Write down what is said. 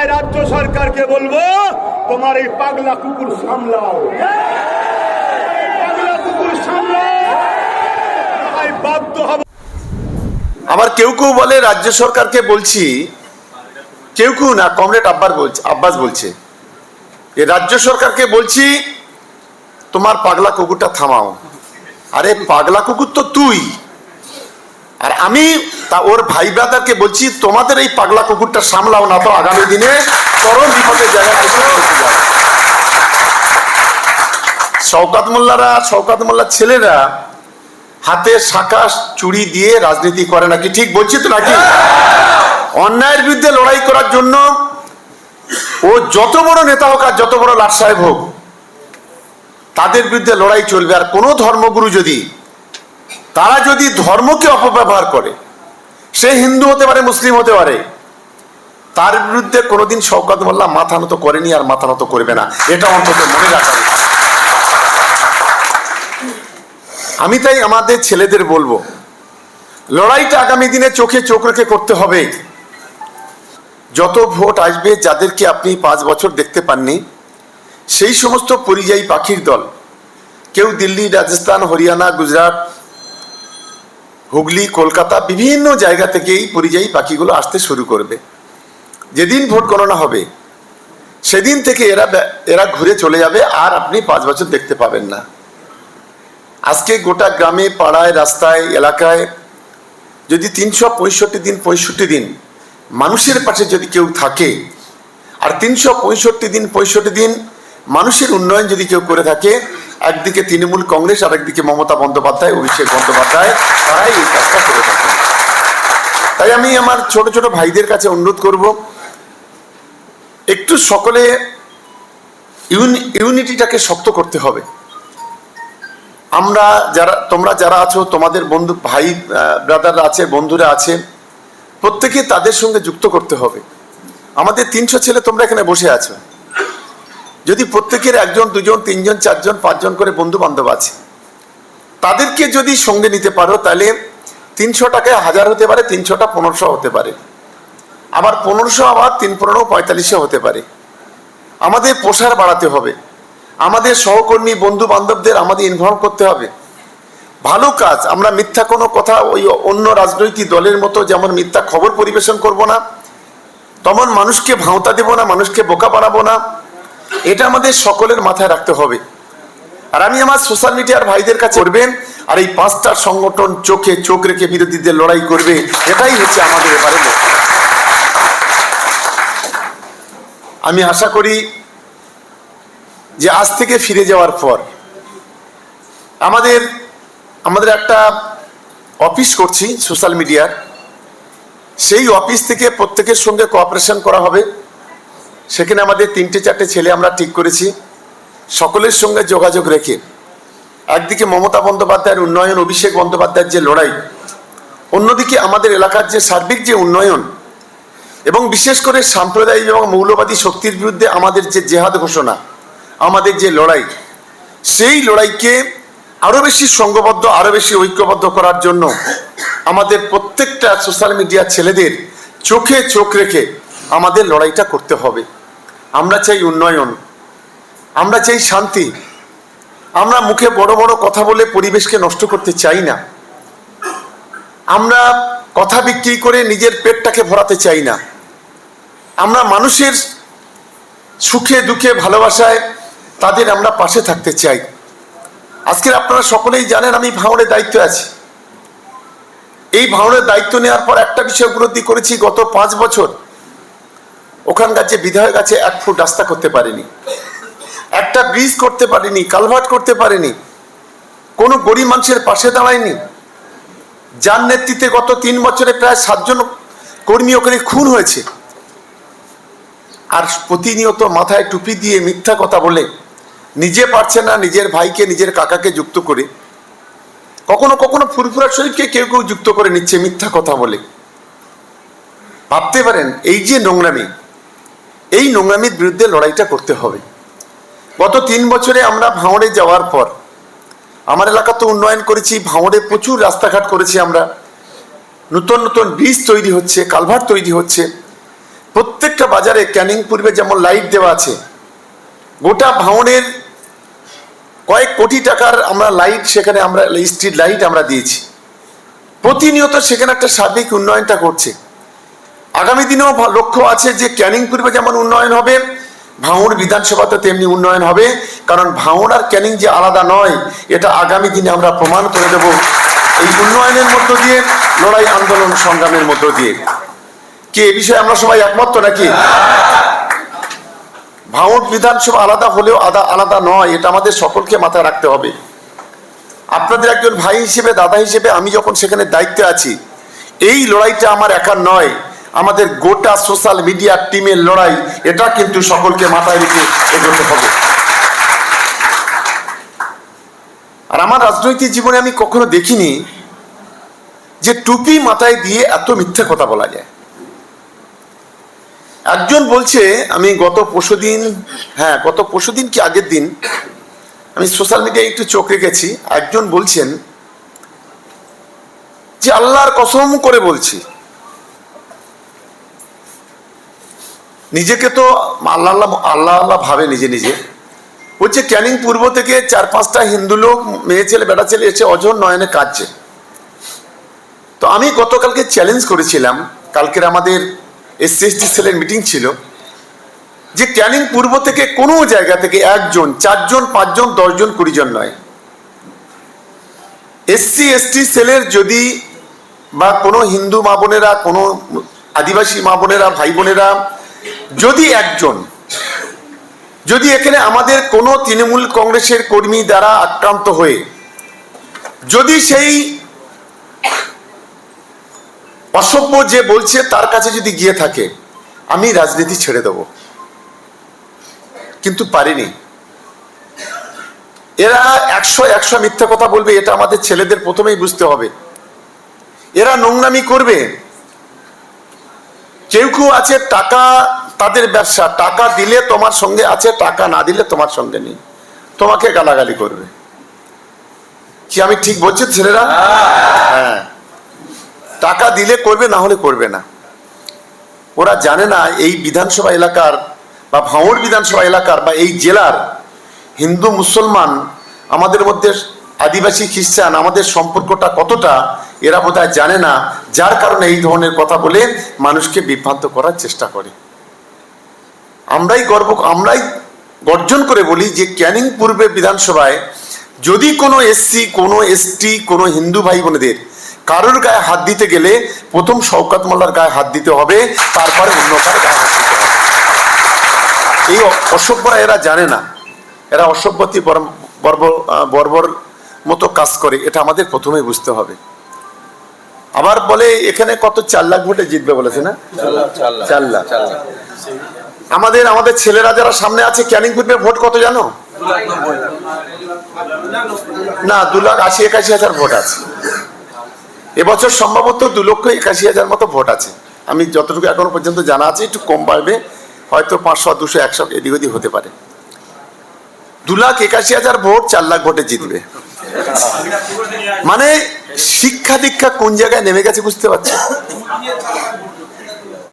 তাই রাজ্য সরকারকে বলব? তোমার এই পাগলা কুকুর সামলাও। আবার কেউ কেউ বলে, রাজ্য সরকারকে বলছি, কেউ কেউ না, কমরেড আব্বার বলছে, আব্বাস বলছে। এ রাজ্য সরকারকে বলছি, তোমার পাগলা কুকুরটা থামাও। আরে পাগলা কুকুর তো তুই। আর আমি তা ওর ভাই ব্রাদারকে বলছি, তোমাদের এই পাগলা কুকুরটা সামলাও না তো আগামী দিনে চরম বিপদের পৌঁছে যাবে শওকাত মোল্লারা, শওকাত মোল্লার ছেলেরা হাতে শাখা চুরি দিয়ে রাজনীতি করে নাকি? ঠিক বলছি তো নাকি? অন্যায়ের বিরুদ্ধে লড়াই করার জন্য ও যত বড় নেতা হোক আর যত বড় লাট সাহেব হোক, তাদের বিরুদ্ধে লড়াই চলবে। আর কোনো ধর্মগুরু যদি তারা যদি ধর্মকে অপব্যবহার করে, সে হিন্দু হতে পারে, মুসলিম হতে পারে, তার বিরুদ্ধে কোনোদিন শওকত মোল্লা মাথা নত করেনি আর মাথা নত করবে না। এটা অন্তত মনে রাখা আমি তাই আমাদের ছেলেদের বলব, লড়াইটা আগামী দিনে চোখে চোখ রেখে করতে হবে। যত ভোট আসবে, যাদেরকে আপনি পাঁচ বছর দেখতে পাননি, সেই সমস্ত পরিযায়ী পাখির দল, কেউ দিল্লি, রাজস্থান, হরিয়ানা, গুজরাট হুগলি, কলকাতা বিভিন্ন জায়গা থেকে এই পরিযায়ী পাখিগুলো আসতে শুরু করবে। যেদিন ভোট গণনা হবে, সেদিন থেকে এরা এরা ঘুরে চলে যাবে আর আপনি পাঁচ বছর দেখতে পাবেন না। আজকে গোটা গ্রামে, পাড়ায়, রাস্তায়, এলাকায় যদি তিনশো পঁয়ষট্টি দিন পঁয়ষট্টি দিন মানুষের পাশে যদি কেউ থাকে, আর তিনশো পঁয়ষট্টি দিন পঁয়ষট্টি দিন মানুষের উন্নয়ন যদি কেউ করে থাকে একদিকে তৃণমূল কংগ্রেস আর একদিকে মমতা বন্দ্যোপাধ্যায়, অভিষেক বন্দ্যোপাধ্যায়, তারাই এই কাজটা করে থাকে তাই আমি আমার ছোট ছোট ভাইদের কাছে অনুরোধ করব, একটু সকলে ইউনিটিটাকে শক্ত করতে হবে। আমরা যারা, তোমরা যারা আছো, তোমাদের বন্ধু, ভাই ব্রাদাররা আছে, বন্ধুরা আছে, প্রত্যেকে তাদের সঙ্গে যুক্ত করতে হবে। আমাদের তিনশো ছেলে তোমরা এখানে বসে আছো। যদি প্রত্যেকের একজন, দুজন, তিনজন, চারজন, পাঁচজন করে বন্ধু বান্ধব আছে, তাদেরকে যদি সঙ্গে নিতে পারো, তাহলে তিনশো টাকায় হাজার হতে পারে, তিনশোটা পনেরোশো হতে পারে। আবার পনেরোশো আবার তিন পনেরো পঁয়তাল্লিশশো হতে পারে। আমাদের প্রসার বাড়াতে হবে। আমাদের সহকর্মী বন্ধু বান্ধবদের আমাদের ইনভলভ করতে হবে। ভালো কাজ, আমরা মিথ্যা কোনো কথা ওই অন্য রাজনৈতিক দলের মতো যেমন মিথ্যা খবর পরিবেশন করব না, তেমন মানুষকে ভাঁওতা দেব না, মানুষকে বোকা বানাবো না। এটা আমাদের সকলের মাথায় রাখতে হবে। আর আমি আমার সোশ্যাল মিডিয়ার ভাইদের কাছে করবেন আর এই পাঁচটার সংগঠন চোখে চোখ রেখে বিরোধীদের লড়াই করবে, এটাই হচ্ছে আমাদের এবারে আমি আশা করি যে আজ থেকে ফিরে যাওয়ার পর আমাদের আমাদের একটা অফিস করছি সোশ্যাল মিডিয়ার সেই অফিস থেকে প্রত্যেকের সঙ্গে কোঅপারেশন করা হবে। সেখানে আমাদের তিনটে, চারটে ছেলে আমরা ঠিক করেছি। সকলের সঙ্গে যোগাযোগ রেখে। একদিকে মমতা বন্দ্যোপাধ্যায়ের উন্নয়ন, অভিষেক বন্দ্যোপাধ্যায়ের যে লড়াই। অন্যদিকে আমাদের এলাকার যে সার্বিক যে উন্নয়ন এবং বিশেষ করে সাম্প্রদায়িক এবং মৌলবাদী শক্তির বিরুদ্ধে আমাদের যে জেহাদ ঘোষণা, আমাদের যে লড়াই, সেই লড়াইকে আরও বেশি সংঘবদ্ধ আরও বেশি ঐক্যবদ্ধ করার জন্য আমাদের প্রত্যেকটা সোশ্যাল মিডিয়ার ছেলেদের চোখে চোখ রেখে আমাদের লড়াইটা করতে হবে। আমরা চাই উন্নয়ন, আমরা চাই শান্তি। আমরা মুখে বড় বড় কথা বলে পরিবেশকে নষ্ট করতে চাই না। আমরা কথা বিক্রি করে নিজের পেটটাকে ভরাতে চাই না। আমরা মানুষের সুখে, দুঃখে, ভালোবাসায় তাদের আমরা পাশে থাকতে চাই। আজকের আপনারা সকলেই জানেন আমি ভাঙড়ের দায়িত্ব আছি। এই ভাঙড়ের দায়িত্ব নেওয়ার পর একটা বিষয় উপলব্ধি করেছি, গত পাঁচ বছর ওখানকার যে বিধায়ক আছে, এক ফুট রাস্তা করতে পারেনি। একটা ব্রিজ করতে পারেনি কালভার্ট করতে পারেনি। কোনো গরিব মানুষের পাশে দাঁড়ায়নি। যার নেতৃত্বে গত তিন বছরে প্রায় সাতজন কর্মী ওখানে খুন হয়েছে। আর প্রতিনিয়ত মাথায় টুপি দিয়ে মিথ্যা কথা বলে, নিজে পারছে না নিজের ভাইকে, নিজের কাকাকে যুক্ত করে। কখনো কখনো ফুরফুরা শরীফকে কেউ কেউ যুক্ত করে নিচ্ছে মিথ্যা কথা বলে। ভাবতে পারেন, এই যে নোংরামি এই নোংরামির বিরুদ্ধে লড়াইটা করতে হবে। গত তিন বছরে আমরা ভাঁড়ে যাওয়ার পর, আমার এলাকা তো উন্নয়ন করেছি ভাঁড়ে প্রচুর রাস্তাঘাট করেছি আমরা। নতুন নতুন ব্রিজ তৈরি হচ্ছে কালভার তৈরি হচ্ছে। প্রত্যেকটা বাজারে ক্যানিং পূর্বে যেমন লাইট দেওয়া আছে, গোটা ভাঙনের কয়েক কোটি টাকার আমরা লাইট সেখানে আমরা, স্ট্রিট লাইট আমরা দিয়েছি। প্রতিনিয়ত সেখানে একটা সার্বিক উন্নয়নটা করছে আগামী দিনেও লক্ষ্য আছে যে ক্যানিং পূর্বে যেমন উন্নয়ন হবে, ভাঙড় বিধানসভাতে তেমনি উন্নয়ন হবে। কারণ ভাঙড় আর ক্যানিং যে আলাদা নয়, এটা আগামী দিনে আমরা প্রমাণ করে দেব এই উন্নয়নের মধ্য দিয়ে, লড়াই আন্দোলন সংগ্রামের মধ্য দিয়ে। কি, এ বিষয়ে আমরা সবাই একমত নাকি? ভাঙড় বিধানসভা আলাদা হলেও আদা আলাদা নয়, এটা আমাদের সকলকে মাথায় রাখতে হবে। আপনাদের একজন ভাই হিসেবে, দাদা হিসেবে আমি যখন সেখানে দায়িত্বে আছি, এই লড়াইটা আমার একার নয়। আমাদের গোটা সোশ্যাল মিডিয়া টিমের লড়াই, এটা কিন্তু সকলকে মাথায় রেখে এগোতে হবে। আর আমার রাজনৈতিক জীবনে আমি কখনো দেখিনি যে টুপি মাথায় দিয়ে এত মিথ্যে কথা বলা যায়। একজন বলছে, আমি গত পরশুদিন হ্যাঁ গত পরশুদিন কি আগের দিন, আমি সোশ্যাল মিডিয়ায় একটু চোখ রেখেছি, একজন বলছেন যে আল্লাহর কসম করে বলছি নিজেকে তো আল্লাহ আল্লাহ আল্লাহ আল্লাহ ভাবে নিজে নিজে। বলছে, ক্যানিং পূর্ব থেকে চার পাঁচটা হিন্দু লোক, মেয়ে ছেলে, বেটা ছেলে এসে অজন নয়নে কাঁদছে। তো আমি গতকালকে চ্যালেঞ্জ করেছিলাম, কালকের আমাদের এসসি এসটি সেলের মিটিং ছিল, যে ক্যানিং পূর্ব থেকে কোনো জায়গা থেকে একজন, চারজন, পাঁচজন, দশজন কুড়ি জন নয় এসসি এসটি সেলের যদি বা কোনো হিন্দু মা বোনেরা, কোনো আদিবাসী মা বোনেরা, ভাই বোনেরা যদি একজন, যদি এখানে আমাদের কোনো তৃণমূল কংগ্রেসের কর্মী দ্বারা আক্রান্ত হয়ে, যদি সেই অসভ্য যে বলছে তার কাছে যদি গিয়ে থাকে, আমি রাজনীতি ছেড়ে দেব। কিন্তু পারিনি। এরা একশো একশো মিথ্যা কথা বলবে, এটা আমাদের ছেলেদের প্রথমেই বুঝতে হবে। এরা নোংরামি করবে। কেউ কেউ আছে টাকা তাদের ব্যবসা টাকা দিলে তোমার সঙ্গে আছে টাকা না দিলে তোমার সঙ্গে নেই। তোমাকে গালাগালি করবে। কি আমি ঠিক বলছি ছেলেরা? হ্যাঁ। টাকা দিলে করবে না হলে করবে না। ওরা জানে না এই বিধানসভা এলাকার বা ভাঙড় বিধানসভা এলাকার বা এই জেলার হিন্দু মুসলমান আমাদের মধ্যে আদিবাসী খ্রিস্টান আমাদের সম্পর্কটা কতটা এরা বোধহয় জানে না। যার কারণে এই ধরনের কথা বলে মানুষকে বিভ্রান্ত করার চেষ্টা করে। আমরাই গর্ব আমরাই গর্জন করে বলি যে ক্যানিং পূর্বে বিধানসভায় যদি কোনো এসসি কোনো এসটি কোনো হিন্দু ভাই বোনেদের কারোর গায়ে হাত দিতে গেলে প্রথম শওকাত মোল্লার গায়ে হাত দিতে হবে তারপরে অন্য কারও গায়ে হাত দিতে হবে। এই অসভ্যরা এরা জানে না। এরা অসভ্যতি বর- বর্বর বর্বর মতো কাজ করে এটা আমাদের প্রথমেই বুঝতে হবে। আবার বলে এখানে কত চার লাখ ভোটে জিতবে বলেছে না? চার লাখ। চার লাখ। আমাদের আমাদের ছেলেরা যারা সামনে আছে, ক্যানিং পূর্বে ভোট কত জানো? না, দু লাখ আশি, একাশি হাজার ভোট আছে। এবছর সম্ভবত দু লক্ষ একাশি হাজার মতো ভোট আছে। আমি যতটুকু এখনও পর্যন্ত জানা আছে, একটু কম বাড়বে, হয়তো পাঁচশো, দুশো, একশো এদিক ওদিক হতে পারে। দু লাখ একাশি হাজার ভোট, চার লাখ ভোটে জিতবে। মানে শিক্ষা দীক্ষা কোন জায়গায় নেমে গেছে বুঝতে পারছ?